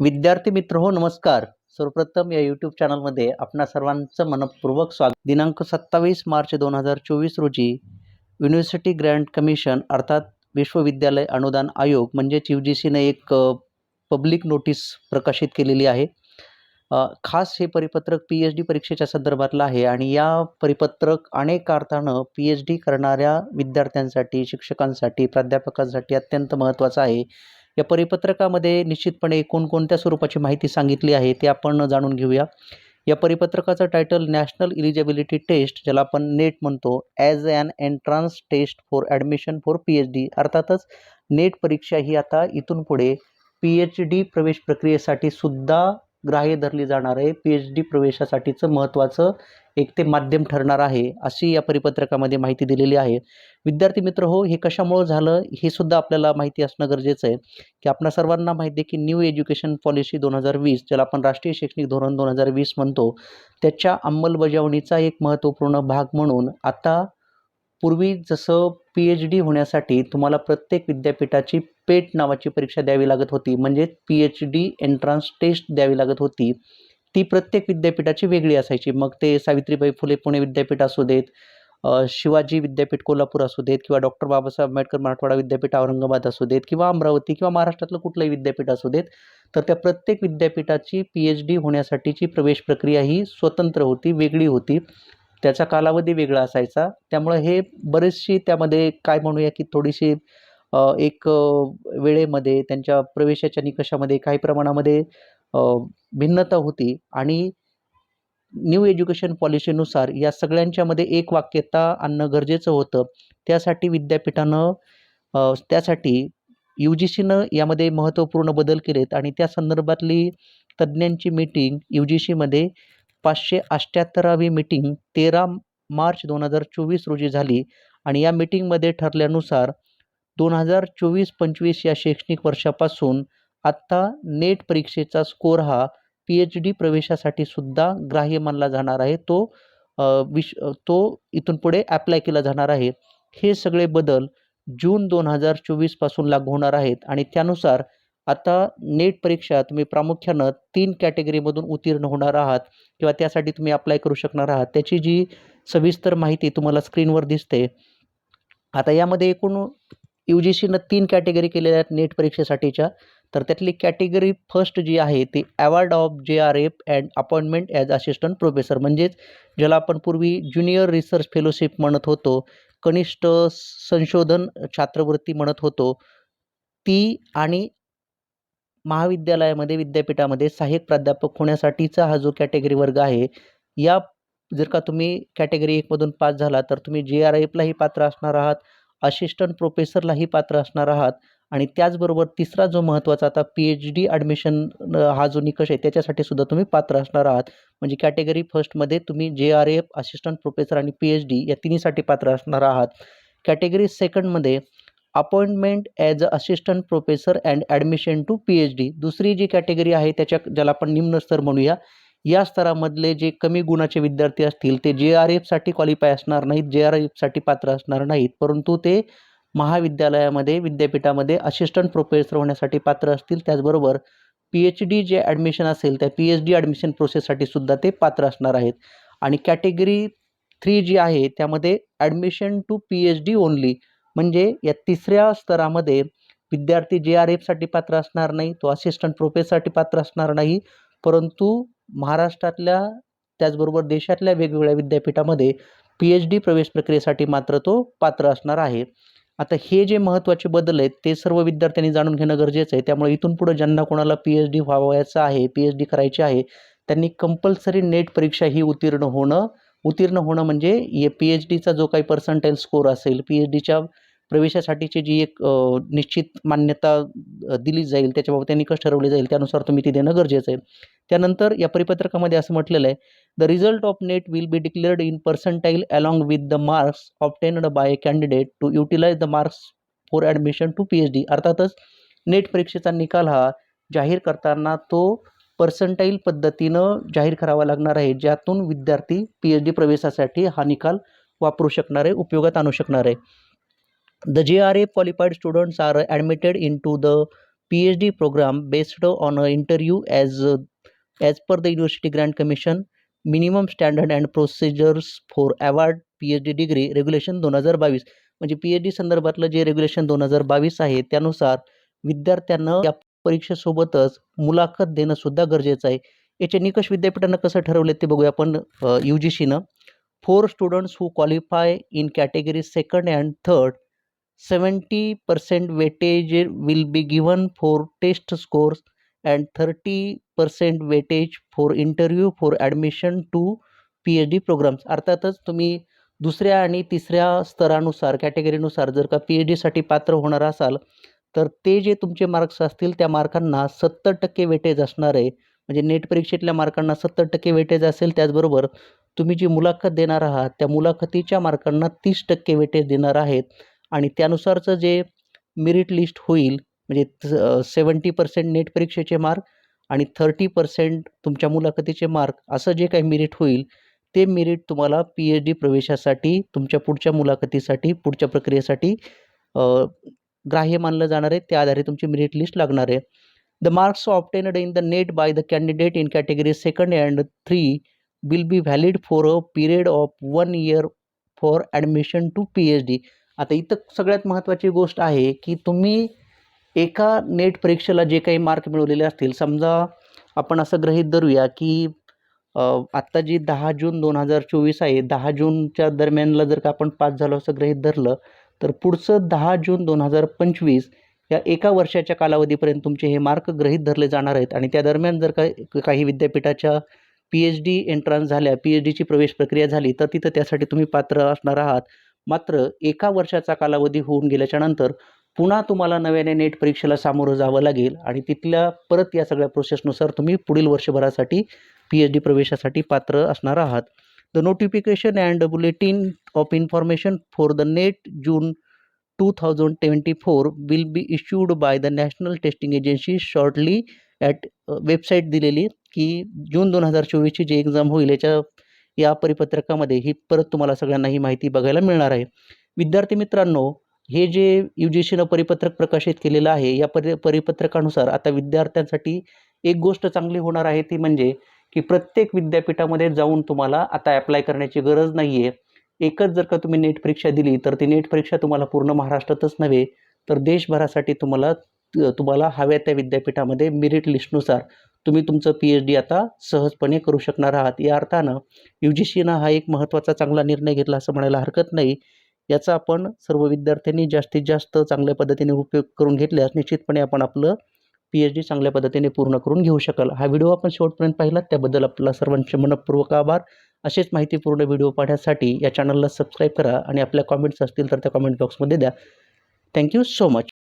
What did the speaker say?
विद्यार्थी मित्र हो नमस्कार. सर्वप्रथम या यूट्यूब चॅनलमध्ये आपणा सर्वांचं मनपूर्वक स्वागत. दिनांक सत्तावीस मार्च दोन हजार चोवीस रोजी युनिव्हर्सिटी ग्रँट कमिशन अर्थात विश्वविद्यालय अनुदान आयोग म्हणजेच यू जी सीने एक पब्लिक नोटीस प्रकाशित केलेली आहे. खास हे परिपत्रक पी एच डी परीक्षेच्या संदर्भातलं आहे आणि या परिपत्रक अनेक अर्थानं पी एच डी करणाऱ्या विद्यार्थ्यांसाठी शिक्षकांसाठी प्राध्यापकांसाठी अत्यंत महत्त्वाचं आहे. या परिपत्रकामध्ये निश्चितपणे कोणकोणत्या स्वरूपाची माहिती सांगितली आहे ते आपण जाणून घेऊया. या परिपत्रकाचं टायटल नॅशनल इलिजिबिलिटी टेस्ट ज्याला आपण नेट म्हणतो as an entrance test for admission for P H D अर्थातच नेट परीक्षा ही आता इथून पुढे पी एच डी प्रवेश प्रक्रियेसाठी सुद्धा ग्राह्य धरली जाणार आहे. पी एच डी प्रवेशासाठीचं महत्त्वाचं एक ते माध्यम ठरणार आहे अशी या परिपत्रकामध्ये माहिती दिलेली आहे. विद्यार्थी मित्र हो हे कशामुळं झालं हे सुद्धा आपल्याला माहिती असणं गरजेचं आहे की आपणा सर्वांना माहिती आहे की न्यू एज्युकेशन पॉलिसी दोन हजार वीस ज्याला आपण राष्ट्रीय शैक्षणिक धोरण दोन हजार वीस म्हणतो त्याच्या अंमलबजावणीचा एक महत्त्वपूर्ण भाग म्हणून आता पूर्वी जसं पी एच डी होण्यासाठी तुम्हाला प्रत्येक विद्यापीठाची पेट नावाची परीक्षा द्यावी लागत होती म्हणजे P H D entrance test द्यावी लागत होती ती प्रत्येक विद्यापीठाची वेगळी असायची. मग ते सावित्रीबाई फुले पुणे विद्यापीठ असू देत शिवाजी विद्यापीठ कोल्हापूर असू देत किंवा डॉक्टर बाबासाहेब आंबेडकर मराठवाडा विद्यापीठ औरंगाबाद असू देत किंवा अमरावती किंवा महाराष्ट्रातलं कुठलंही विद्यापीठ असू देत तर त्या प्रत्येक विद्यापीठाची पी एच डी होण्यासाठीची प्रवेश प्रक्रिया ही स्वतंत्र होती वेगळी होती. त्याचा कालावधी वेगळा असायचा. त्यामुळं हे बरेचशी त्यामध्ये काय म्हणूया की थोडीशी एक वेळेमध्ये त्यांच्या प्रवेशाच्या निकषामध्ये काही प्रमाणामध्ये भिन्नता होती आणि न्यू एज्युकेशन पॉलिसीनुसार या सगळ्यांच्यामध्ये एक वाक्यता आणणं गरजेचं होतं. त्यासाठी विद्यापीठानं त्यासाठी यू जी सीनं यामध्ये महत्त्वपूर्ण बदल केलेत आणि त्या संदर्भातली तज्ज्ञांची मीटिंग यू जी सीमध्ये पाचशे अष्ट्याहत्तरावी मीटिंग तेरा मार्च दोन हजार चोवीस रोजी झाली आणि या मीटिंगमध्ये ठरल्यानुसार दोन हजार चोवीस पंचवीस या शैक्षणिक वर्षापासून आत्ता नेट परीक्षेचा स्कोर हा पी एच डी प्रवेशासाठी सुद्धा ग्राह्य मानला जाणार आहे. तो विश तो इथून पुढे ॲप्लाय केला जाणार आहे. हे सगळे बदल जून दोन हजार चोवीसपासून लागू होणार आहेत आणि त्यानुसार आता नेट परीक्षा तुम्ही प्रामुख्यानं तीन कॅटेगरीमधून उत्तीर्ण होणार आहात किंवा त्यासाठी तुम्ही अप्लाय करू शकणार आहात. त्याची जी सविस्तर माहिती तुम्हाला स्क्रीनवर दिसते. आता यामध्ये एकूण यू जी सीनं तीन कॅटेगरी केलेल्या आहेत नेट परीक्षेसाठीच्या. तर त्यातली कॅटेगरी फर्स्ट जी आहे ती award of J R F and appointment as assistant professor. म्हणजेच ज्याला आपण पूर्वी ज्युनियर रिसर्च फेलोशिप म्हणत होतो कनिष्ठ संशोधन छात्रवृत्ती म्हणत होतो ती आणि महाविद्यालयामध्ये विद्यापीठामध्ये सहाय्यक प्राध्यापक होण्यासाठीचा हा जो कॅटेगरी वर्ग आहे या जर का तुम्ही कॅटेगरी एकमधून पास झाला तर तुम्ही जे आर एफलाही पात्र असणार आहात असिस्टंट प्रोफेसरलाही पात्र असणार आहात आणि त्याचबरोबर तिसरा जो महत्त्वाचा आता पी एच डी ॲडमिशन हा जो निकष आहे त्याच्यासाठी सुद्धा तुम्ही पात्र असणार आहात. म्हणजे कॅटेगरी फर्स्टमध्ये तुम्ही J R F assistant professor आणि पी एच डी या तिन्हीसाठी पात्र असणार आहात. Category सेकंडमध्ये appointment as a assistant professor and admission to P H D दुसरी जी कॅटेगरी आहे त्याच्या ज्याला आपण निम्न स्तर म्हणूया या स्तरामधले जे कमी गुणाचे विद्यार्थी असतील ते जे आर एफसाठी क्वालिफाय असणार नाहीत जे आर एफसाठी पात्र असणार नाहीत. परंतु ते महाविद्यालयामध्ये विद्यापीठामध्ये असिस्टंट प्रोफेसर होण्यासाठी पात्र असतील. त्याचबरोबर पी एच डी जे ॲडमिशन असेल त्या पी एच डी ॲडमिशन प्रोसेससाठी सुद्धा ते पात्र असणार आहेत. आणि कॅटेगरी थ्री जी आहे त्यामध्ये admission to P H D only म्हणजे या तिसऱ्या स्तरामध्ये विद्यार्थी जे आर एफसाठी पात्र असणार नाही तो असिस्टंट प्रोफेसरसाठी पात्र असणार नाही. परंतु महाराष्ट्रातल्या त्याचबरोबर देशातल्या वेगवेगळ्या विद्यापीठामध्ये पी एच डी प्रवेश प्रक्रियेसाठी मात्र तो पात्र असणार आहे. आता हे जे महत्त्वाचे बदल आहेत ते सर्व विद्यार्थ्यांनी जाणून घेणं गरजेचं आहे. त्यामुळे इथून पुढं ज्यांना कोणाला पी एच डी व्हावायचं आहे पी एच डी करायची आहे त्यांनी कंपल्सरी नेट परीक्षा ही उत्तीर्ण होणं उत्तीर्ण होणं म्हणजे ये पी एच डीचा जो काही पर्सेंटेज स्कोर असेल पी एच डीच्या प्रवेशासाठीची जी एक निश्चित मान्यता दिली जाईल त्याच्याबाबत निकष ठरवले जाईल त्यानुसार तुम्ही ती देणं गरजेचं आहे. त्यानंतर या परिपत्रकामध्ये असं म्हटलेलं आहे the result of NET will be declared in percentile along with the marks obtained by candidate to utilize the marks for admission to P H D अर्थातच नेट परीक्षेचा निकाल हा जाहीर करताना तो पर्संटाईल पद्धतीनं जाहीर करावा लागणार आहे ज्यातून विद्यार्थी पी एच डी प्रवेशासाठी हा निकाल वापरू शकणार आहे उपयोगात आणू शकणार. आहे The JRA qualified students are admitted into the PhD program based on a interview as uh, as per the University Grant Commission minimum standard and procedures for award PhD degree regulation दोन हजार बावीस म्हणजे P H D संदर्भातलं जे regulation दोन हजार बावीस आहे त्यानुसार विद्यार्थ्यांना या परीक्षेसोबतच मुलाखत देणं सुद्धा गरजेचं आहे याचे निकष विद्यापीठानं कसं ठरवले ते बघूया आपण U G सीनं four students who qualify in category second and third seventy percent weightage will be given for test scores and thirty percent weightage for interview for admission to P H D programs. अर्थातच तुम्ही दुसऱ्या आणि तिसऱ्या स्तरानुसार कॅटेगरीनुसार जर का P H डीसाठी पात्र होणार असाल तर ते जे तुमचे मार्क्स असतील त्या मार्कांना सत्तर टक्के वेटेज असणार आहे. म्हणजे नेट परीक्षेतल्या मार्कांना सत्तर टक्के वेटेज असेल त्याचबरोबर तुम्ही जी मुलाखत देणार आहात त्या मुलाखतीच्या मार्कांना तीस टक्के वेटेज देणार आहेत. आणि त्यानुसारचं जे मेरिट लिस्ट होईल म्हणजे सेवन्टी पर्सेंट नेट परीक्षेचे मार्क आणि थर्टी पर्सेंट तुमच्या मुलाखतीचे मार्क असं जे काही मेरिट होईल ते मेरिट तुम्हाला पी एच डी प्रवेशासाठी तुमच्या पुढच्या मुलाखतीसाठी पुढच्या प्रक्रियेसाठी ग्राह्य मानलं जाणार आहे. त्या आधारे तुमची मेरिट लिस्ट लागणार आहे. The marks obtained in the NET by the candidate in category second and three will be valid for a period of one year for admission to P H D आता इथं सगळ्यात महत्त्वाची गोष्ट आहे की तुम्ही एका नेट परीक्षेला जे काही मार्क मिळवलेले असतील समजा आपण असं गृहीत धरूया की आत्ता जी दहा जून दोन हजार चोवीस आहे दहा जूनच्या दरम्यानला जर का आपण पास झालो असं गृहीत धरलं तर पुढचं दहा जून दोन हजार पंचवीस या एका वर्षाच्या कालावधीपर्यंत तुमचे हे मार्क गृहीत धरले जाणार आहेत आणि त्या दरम्यान जर का काही विद्यापीठाच्या पी एच डी एंट्रन्स झाल्या पी एच डीची प्रवेश प्रक्रिया झाली तर तिथं त्यासाठी तुम्ही पात्र असणार आहात. मात्र एका वर्षाचा कालावधी होऊन गेल्याच्यानंतर पुन्हा तुम्हाला नव्याने नेट परीक्षेला सामोरं जावं लागेल आणि तिथल्या परत या सगळ्या प्रोसेसनुसार तुम्ही पुढील वर्षभरासाठी पी एच डी प्रवेशासाठी पात्र असणार आहात. The notification and bulletin of information for the NET June two thousand twenty four will be issued by the National Testing Agency shortly at website दिलेली की जून दोन हजार चोवीसची जी एक्झाम होईल याच्या या परिपत्रकामध्ये ही परत तुम्हाला सगळ्यांना ही माहिती बघायला मिळणार आहे. विद्यार्थी मित्रांनो हे जे यू जी सीनं परिपत्रक प्रकाशित केलेलं आहे या परि परिपत्रकानुसार आता विद्यार्थ्यांसाठी एक गोष्ट चांगली होणार आहे ती म्हणजे की प्रत्येक विद्यापीठामध्ये जाऊन तुम्हाला आता ॲप्लाय करण्याची गरज नाही आहे एकच जर का तुम्ही नेट परीक्षा दिली तर ती नेट परीक्षा तुम्हाला पूर्ण महाराष्ट्रातच नव्हे तर देशभरासाठी तुम्हाला तुम्हाला हव्या त्या विद्यापीठामध्ये मेरिट लिस्टनुसार तुम्ही तुमचं पी एच डी आता सहजपणे करू शकणार आहात. या अर्थानं यू जी सीनं हा एक महत्त्वाचा चांगला निर्णय घेतला असं म्हणायला हरकत नाही. याचा आपण सर्व विद्यार्थ्यांनी जास्तीत जास्त चांगल्या पद्धतीने उपयोग करून घेतल्यास निश्चितपणे आपण आपलं पी एच डी चांगल्या पद्धतीने पूर्ण करून घेऊ शकाल. हा व्हिडिओ आपण शेवटपर्यंत पाहिलात. त्याबद्दल आपला सर्वांचे मनपूर्वक आभार. असेच माहितीपूर्ण व्हिडिओ पाहण्यासाठी या चॅनलला सबस्क्राईब करा आणि आपल्या कॉमेंट्स असतील तर त्या कॉमेंट बॉक्समध्ये द्या. Thank you so much